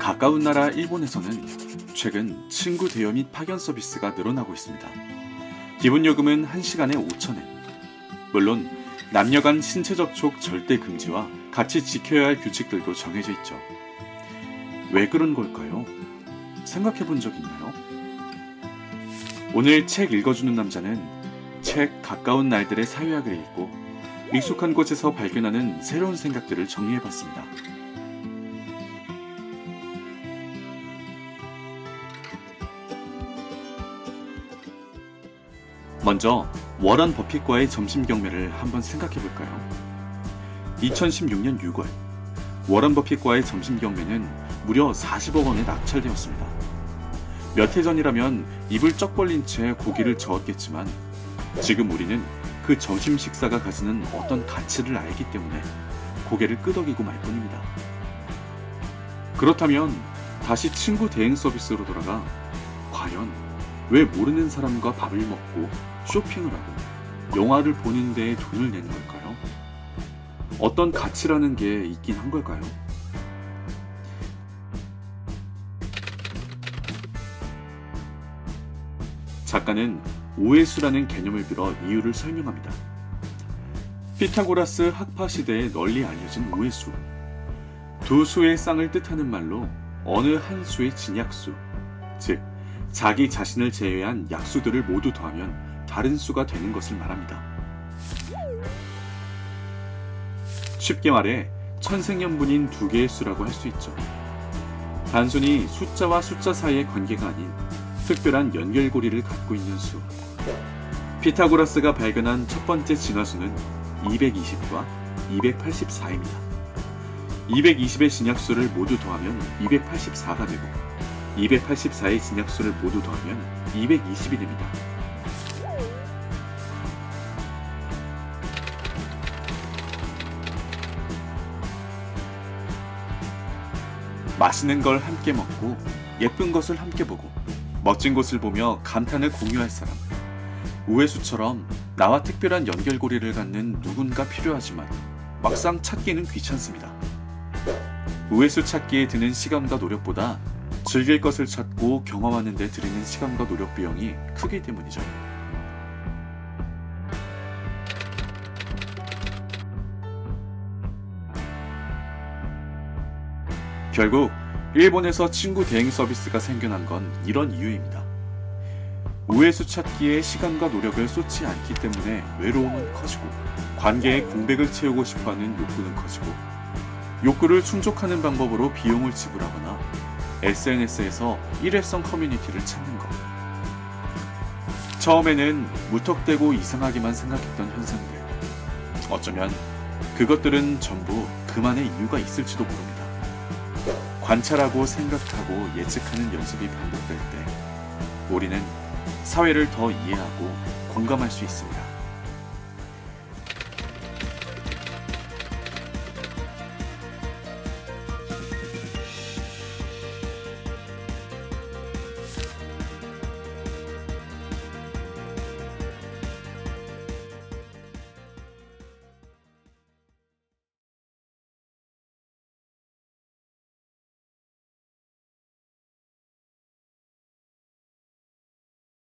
가까운 나라 일본에서는 최근 친구 대여 및 파견 서비스가 늘어나고 있습니다. 기본 요금은 1시간에 5천엔. 물론 남녀 간 신체 접촉 절대 금지와 같이 지켜야 할 규칙들도 정해져 있죠. 왜 그런 걸까요? 생각해 본 적 있나요? 오늘 책 읽어주는 남자는 책 가까운 날들의 사회학을 읽고 익숙한 곳에서 발견하는 새로운 생각들을 정리해 봤습니다. 먼저 워런 버핏과의 점심 경매를 한번 생각해 볼까요? 2016년 6월 워런 버핏과의 점심 경매는 무려 40억 원에 낙찰되었습니다. 몇 해 전이라면 입을 쩍 벌린 채 고기를 저었겠지만 지금 우리는 그 점심 식사가 가지는 어떤 가치를 알기 때문에 고개를 끄덕이고 말 뿐입니다. 그렇다면 다시 친구 대행 서비스로 돌아가 과연 왜 모르는 사람과 밥을 먹고 쇼핑을 하고 영화를 보는 데에 돈을 내는 걸까요? 어떤 가치라는 게 있긴 한 걸까요? 작가는 오해수라는 개념을 빌어 이유를 설명합니다. 피타고라스 학파 시대에 널리 알려진 오해수. 두 수의 쌍을 뜻하는 말로 어느 한 수의 진약수, 즉 자기 자신을 제외한 약수들을 모두 더하면 다른 수가 되는 것을 말합니다. 쉽게 말해 천생연분인 두 개의 수라고 할 수 있죠. 단순히 숫자와 숫자 사이의 관계가 아닌 특별한 연결고리를 갖고 있는 수. 피타고라스가 발견한 첫 번째 진화수는 220과 284입니다. 220의 진약수를 모두 더하면 284가 되고 284의 진약수를 모두 더하면 220이 됩니다. 맛있는 걸 함께 먹고 예쁜 것을 함께 보고 멋진 곳을 보며 감탄을 공유할 사람. 우회수처럼 나와 특별한 연결고리를 갖는 누군가 필요하지만 막상 찾기는 귀찮습니다. 우회수 찾기에 드는 시간과 노력보다 즐길 것을 찾고 경험하는 데 들이는 시간과 노력 비용이 크기 때문이죠. 결국 일본에서 친구 대행 서비스가 생겨난 건 이런 이유입니다. 우회수 찾기에 시간과 노력을 쏟지 않기 때문에 외로움은 커지고 관계의 공백을 채우고 싶어하는 욕구는 커지고 욕구를 충족하는 방법으로 비용을 지불하거나 SNS에서 일회성 커뮤니티를 찾는 것. 처음에는 무턱대고 이상하기만 생각했던 현상들. 어쩌면 그것들은 전부 그만의 이유가 있을지도 모릅니다. 관찰하고 생각하고 예측하는 연습이 반복될 때 우리는 사회를 더 이해하고 공감할 수 있습니다.